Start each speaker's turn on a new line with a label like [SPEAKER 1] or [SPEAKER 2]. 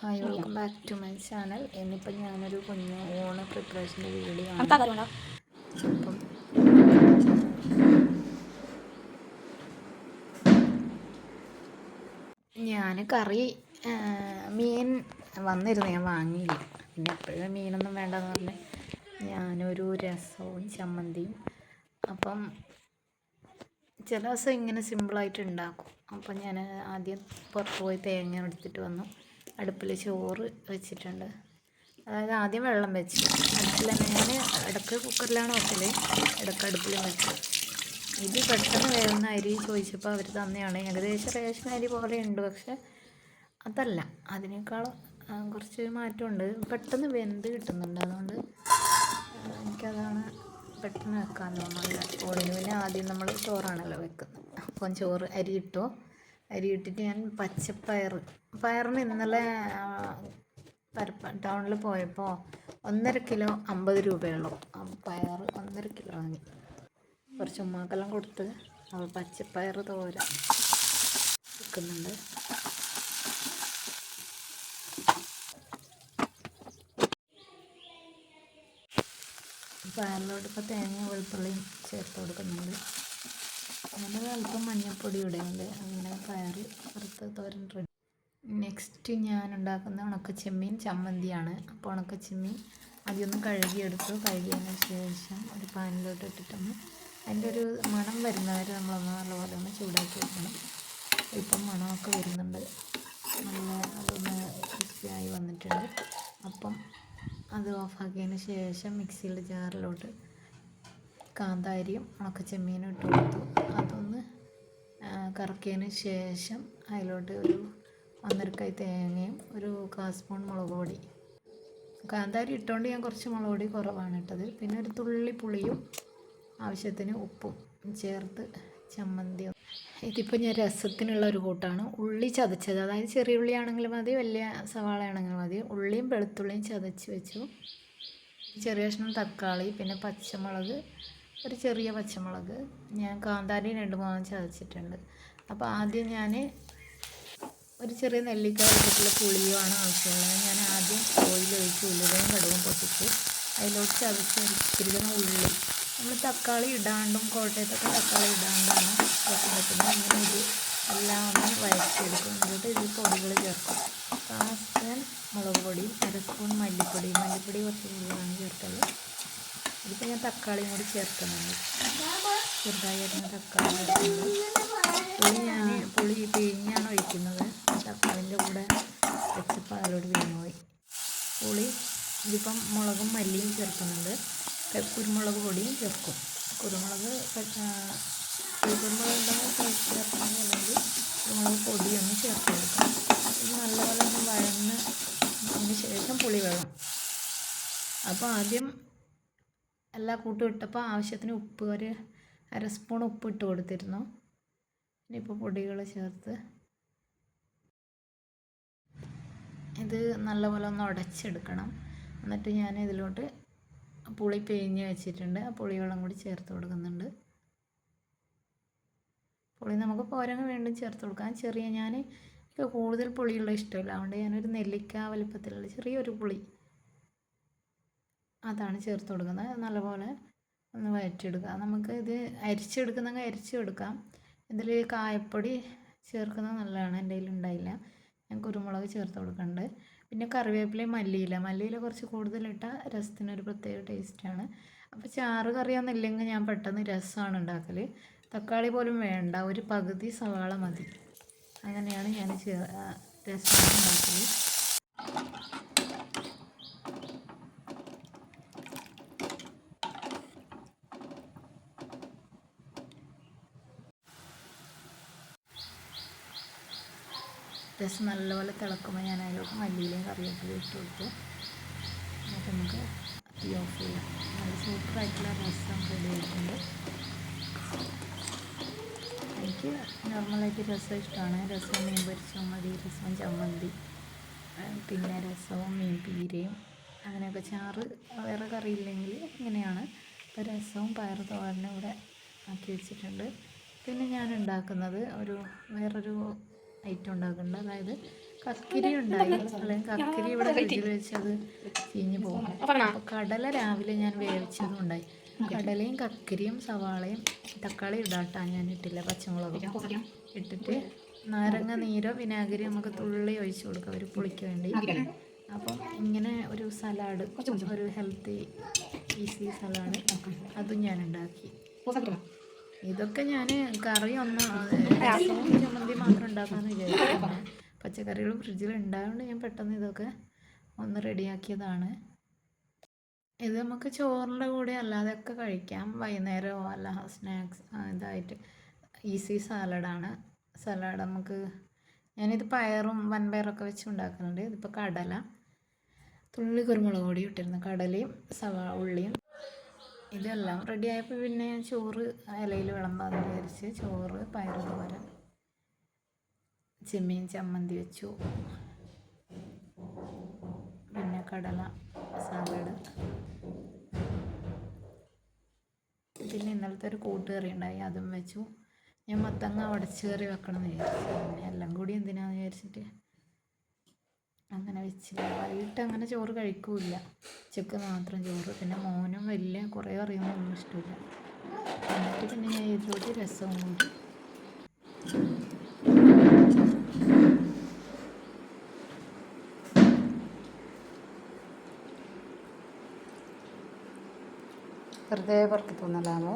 [SPEAKER 1] Hi welcome back to my channel ഇന്നിപ്പോൾ ഞാനൊരു കുഞ്ഞ് ഓണ പ്രിപ്പറേഷന്റെ വീഡിയോ ആണ് ഞാൻ കറി മീൻ വന്നിരുന്നു. ഞാൻ വാങ്ങിയില്ല. പിന്നെ എപ്പോഴും മീനൊന്നും വേണ്ടെന്ന് പറഞ്ഞ് ഞാനൊരു രസവും ചമ്മന്തിയും. അപ്പം ചില ദിവസം ഇങ്ങനെ സിമ്പിളായിട്ട് ഉണ്ടാക്കും. അപ്പം ഞാൻ ആദ്യം പുറത്ത് പോയി തേങ്ങ എടുത്തിട്ട് വന്നു. അടുപ്പിൽ ചോറ് വെച്ചിട്ടുണ്ട്. അതായത് ആദ്യം വെള്ളം വെച്ച്. അടുപ്പിൽ ഞാൻ ഇടയ്ക്ക് കുക്കറിലാണ് വെക്കൽ ഇടയ്ക്ക് അടുപ്പിലും വെച്ച് ഇത് പെട്ടെന്ന് വേവുന്ന അരി ചോദിച്ചപ്പോൾ അവർ തന്നെയാണ്. ഏകദേശം റേഷൻ അരി പോലെ ഉണ്ട് പക്ഷെ അതല്ല. അതിനേക്കാളും കുറച്ച് മാറ്റമുണ്ട്. പെട്ടെന്ന് വെന്ത് കിട്ടുന്നുണ്ട്. അതുകൊണ്ട് എനിക്കതാണ് പെട്ടെന്ന് വെക്കാൻ തോന്നുന്നത്. ഓടിന് പിന്നെ ആദ്യം നമ്മൾ ചോറാണല്ലോ വെക്കുന്നത്. അപ്പം ചോറ് അരി ഇട്ടു? അരി ഇട്ടിട്ട് ഞാൻ പച്ചപ്പയർ പയറിന് ഇന്നലെ പരപ്പ ടൗണിൽ പോയപ്പോൾ ഒന്നര കിലോ അമ്പത് രൂപയുള്ളൂ പയർ ഒന്നര കിലോ വാങ്ങി. കുറച്ച് ഉമ്മാക്കെല്ലാം കൊടുത്ത് അവൾ പച്ചപ്പയർ തോര വെക്കുന്നുണ്ട്. പയറിലോട്ട് ഇപ്പോൾ തേങ്ങ വെളുത്തുള്ളിയും ചേർത്ത് കൊടുക്കുന്നുണ്ട്. അങ്ങനെ അല്പം മഞ്ഞൾപ്പൊടി ഇടുന്നുണ്ട് അങ്ങനെ പയർ വറുത്ത് തോരൻ റെഡി നെക്സ്റ്റ് ഞാൻ ഉണ്ടാക്കുന്ന ഉണക്കച്ചെമ്മീൻ ചമ്മന്തിയാണ്. അപ്പോൾ ഉണക്കച്ചെമ്മീൻ ആദ്യം ഒന്ന് കഴുകിയെടുത്തു. കഴുകിയതിന് ശേഷം ഒരു പാനിലോട്ട് ഇട്ടിട്ടൊന്ന് അതിന്റെ ഒരു മണം വരുന്നവരെ നമ്മളൊന്ന് നല്ലപോലെ ഒന്ന് ചൂടാക്കി വെക്കണം. ഇപ്പം മണമൊക്കെ വരുന്നുണ്ട്. നല്ല അതൊന്ന് ക്രിസ്പിയായി വന്നിട്ടുണ്ട്. അപ്പം അത് ഓഫാക്കിയതിന് ശേഷം മിക്സിയുടെ ജാറിലോട്ട് കാന്താരിയും ഉണക്കച്ചെമ്മീനും ഇട്ട് കൊടുത്തു. കറക്കിയതിന് ശേഷം അതിലോട്ട് ഒരു ഒന്നരക്കൈ തേങ്ങയും ഒരു കാൽ സ്പൂൺ മുളക് പൊടി. കാന്താരി ഇട്ടുകൊണ്ട് ഞാൻ കുറച്ച് മുളക് പൊടി കുറവാണ് ഇട്ടത്. പിന്നെ ഒരു തുള്ളി പുളിയും ആവശ്യത്തിന് ഉപ്പും ചേർത്ത് ചമ്മന്തി. ഇതിപ്പോൾ ഞാൻ രസത്തിനുള്ള ഒരു കൂട്ടാണ്. ഉള്ളി ചതച്ചത്. അതായത് ചെറിയ ഉള്ളി ആണെങ്കിലും മതി വലിയ സവാള ആണെങ്കിലും മതി. ഉള്ളിയും വെളുത്തുള്ളിയും ചതച്ച് വെച്ചു. ചെറിയ കഷ്ണം തക്കാളി പിന്നെ പച്ചമുളക് ഒരു ചെറിയ പച്ചമുളക്. ഞാൻ കാന്താരി രണ്ട് മൂന്ന് ചതച്ചിട്ടുണ്ട്. അപ്പോൾ ആദ്യം ഞാൻ ഒരു ചെറിയ നെല്ലിക്ക വെച്ചിട്ടുള്ള പുളിയുമാണ് ആവശ്യമുള്ളത്. ഞാൻ ആദ്യം ഓയിൽ ഒഴിച്ച് ഉള്ളിലും കടുകും പൊട്ടിച്ച് അതിലോട്ട് ചതച്ച് ഇരിക്കുന്ന ഉള്ളി. നമ്മൾ തക്കാളി ഇടാണ്ടും കോട്ടയത്തൊക്കെ തക്കാളി ഇടാണ്ടാണ് വെക്കാൻ വെക്കുന്നത് അങ്ങനെ ഇത് എല്ലാം ഒന്ന് വഴറ്റിയെടുക്കും. എന്നിട്ട് ഇതിൽ പൊടികൾ ചേർക്കും. കാൽ സ്പൂൺ മുളക് പൊടി അര സ്പൂൺ മല്ലിപ്പൊടി മല്ലിപ്പൊടി കുറച്ച് കൂടുതലാണ് ചേർത്തത്. ഇതിപ്പോൾ ഞാൻ തക്കാളിയും കൂടി ചേർക്കുന്നുണ്ട്. ചെറുതായി തക്കാളി ചേർക്കുന്നുണ്ട്. പുളി ഞാൻ പുളി പിഴിഞ്ഞാണ് ഒഴിക്കുന്നത്. തക്കാളിന്റെ കൂടെ വെച്ചപ്പോൾ അതിലോട്ട് വീണു പോയി. പുളി ഇതിപ്പം മുളകും മല്ലിയും ചേർക്കുന്നുണ്ട്. കുരുമുളക് പൊടിയും ചേർക്കും. കുരുമുളക് കുരുമുളക് ഉണ്ടെങ്കിൽ അല്ലെങ്കിൽ കുരുമുളക് പൊടിയൊന്ന് ചേർത്ത് കൊടുക്കാം. ഇത് നല്ലപോലെ ഒന്ന് വഴന്ന് അതിന് ശേഷം പുളി വേണം അപ്പോൾ ആദ്യം എല്ലാം കൂട്ടും ഇട്ടപ്പോൾ ആവശ്യത്തിന് ഉപ്പ് ഒരു അര സ്പൂൺ ഉപ്പ് ഇട്ട് കൊടുത്തിരുന്നു. ഇനിയിപ്പോൾ പൊടികൾ ചേർത്ത് ഇത് നല്ലപോലെ ഒന്ന് ഉടച്ചെടുക്കണം എന്നിട്ട് ഞാൻ ഇതിലോട്ട് പുളി പിഴിഞ്ഞ് വെച്ചിട്ടുണ്ട്. ആ പുളിവെള്ളം കൂടി ചേർത്ത് കൊടുക്കുന്നുണ്ട്. പുളി നമുക്ക് പോരങ്ങ് വീണ്ടും ചേർത്ത് കൊടുക്കാം. ചെറിയ ഞാൻ എനിക്ക് കൂടുതൽ പുളിയുള്ള ഇഷ്ടമില്ല. അതുകൊണ്ട് ഞാനൊരു നെല്ലിക്ക വലിപ്പത്തിലുള്ള ചെറിയൊരു പുളി അതാണ് ചേർത്ത് കൊടുക്കുന്നത്. നല്ലപോലെ ഒന്ന് വഴറ്റിയെടുക്കുക നമുക്ക് ഇത് അരിച്ചെടുക്കുന്നെങ്കിൽ അരിച്ചെടുക്കാം. ഇതിൽ കായപ്പൊടി ചേർക്കുന്നത് നല്ലതാണ് എന്റെ കയ്യിൽ ഉണ്ടായില്ല. ഞാൻ കുരുമുളക് ചേർത്ത് കൊടുക്കുന്നുണ്ട്. പിന്നെ കറിവേപ്പിലയും മല്ലിയില. മല്ലിയില കുറച്ച് കൂടുതലിട്ടാൽ രസത്തിനൊരു പ്രത്യേക ടേസ്റ്റാണ് അപ്പോൾ ചാറ് കറിയൊന്നുമില്ലെങ്കിൽ ഞാൻ പെട്ടെന്ന് രസമാണ് ഉണ്ടാക്കൽ തക്കാളി പോലും വേണ്ട ഒരു പകുതി സവാള മതി. അങ്ങനെയാണ് ഞാൻ രസമാണ് ഉണ്ടാക്കൽ രസം നല്ലപോലെ തിളക്കുമ്പോൾ ഞാൻ അതിലോട്ട് മല്ലിയിലയും കറിവേപ്പിലയും ഇട്ട് കൊടുത്തു. എന്നിട്ട് നമുക്ക് തീ ഓഫ് ചെയ്യാം. നല്ല സൂപ്പറായിട്ടുള്ള രസം റെഡി ആയിട്ടുണ്ട്. എനിക്ക് നോർമലായിട്ട് രസം ഇഷ്ടമാണ്. രസവും മീൻ പൊരിച്ചതും മതി രസവും ചമ്മന്തി പിന്നെ രസവും മീൻ പീരയും അങ്ങനെയൊക്കെ ചാറ് വേറെ കറി ഇല്ലെങ്കിൽ ഇങ്ങനെയാണ്. ഇപ്പോൾ രസവും പയർ തോരനും ഇവിടെ ആക്കി വെച്ചിട്ടുണ്ട്. പിന്നെ ഞാൻ ഉണ്ടാക്കുന്നത് ഒരു വേറൊരു ഐറ്റം ഉണ്ടാക്കുന്നുണ്ട് അതായത് കക്കിരി ഉണ്ടായി അല്ലെങ്കിൽ കക്കിരി ഇവിടെ ഫ്രിഡ്ജിൽ വെച്ച് അത് പോകും. അപ്പോൾ കടല രാവിലെ ഞാൻ വേവിച്ചതും ഉണ്ടായി. കടലയും കക്കിരിയും സവാളയും തക്കാളി ഇടാട്ടാ ഞാൻ ഇട്ടില്ല പച്ചമുളകും. ഇട്ടിട്ട് നാരങ്ങ നീരോ വിനാഗിരി നമുക്ക് തുള്ളി ഒഴിച്ചു കൊടുക്കാം. ഒരു പുളിക്ക് വേണ്ടി. അപ്പം ഇങ്ങനെ ഒരു സലാഡ് ഒരു ഹെൽത്തി ഈസി സലാഡ് അതും ഞാൻ ഉണ്ടാക്കി. ഇതൊക്കെ ഞാൻ കറി ഒന്ന് ചമ്മന്തി മാത്രം ഉണ്ടാക്കാമെന്ന് വിചാരിച്ചു പച്ചക്കറികൾ ഫ്രിഡ്ജിൽ ഉണ്ടായതുകൊണ്ട് ഞാൻ പെട്ടെന്ന് ഇതൊക്കെ ഒന്ന് റെഡിയാക്കിയതാണ്. ഇത് നമുക്ക് ചോറിന്റെ കൂടെ അല്ലാതെ ഒക്കെ കഴിക്കാം. വൈകുന്നേരമോ അല്ല സ്നാക്സ് ഇതായിട്ട് ഈസി സാലഡാണ്. സലാഡ് നമുക്ക് ഞാനിത് പയറും വൻപയറൊക്കെ വെച്ച് ഉണ്ടാക്കുന്നുണ്ട്. ഇതിപ്പോൾ കടല തുള്ളി കുരുമുളക് പൊടി ഇട്ടിരുന്നു. കടലയും സവാ ഉള്ളിയും ഇതെല്ലാം റെഡിയായപ്പോൾ പിന്നെ ചോറ് ഇലയിൽ വിളമ്പാന്ന് വിചാരിച്ച് ചോറ് തോരൻ ചെമ്മീൻ ചമ്മന്തി വെച്ചു. പിന്നെ കടല സാലഡ്. പിന്നെ ഇന്നലത്തെ ഒരു കൂട്ടുകറി ഉണ്ടായി അതും വെച്ചു. ഞാൻ മത്തങ്ങ ഉടച്ച് കറി വെക്കണം എന്ന് വിചാരിച്ചു. പിന്നെ എല്ലാം കൂടി എന്തിനാന്ന് വിചാരിച്ചിട്ട് അങ്ങനെ വെച്ചില്ല. വൈകിട്ട് അങ്ങനെ ചോറ് കഴിക്കൂല ഉച്ചയ്ക്ക് മാത്രം ചോറ്. പിന്നെ മോനും വലിയ കുറേ അറിയുന്നൊന്നും ഇഷ്ടമില്ല. എന്നിട്ട് പിന്നെ ഞാൻ ഇതിലോട്ട് രസവും കൂടി
[SPEAKER 2] വെറുതെ പുറത്ത് പോകുന്നതാണോ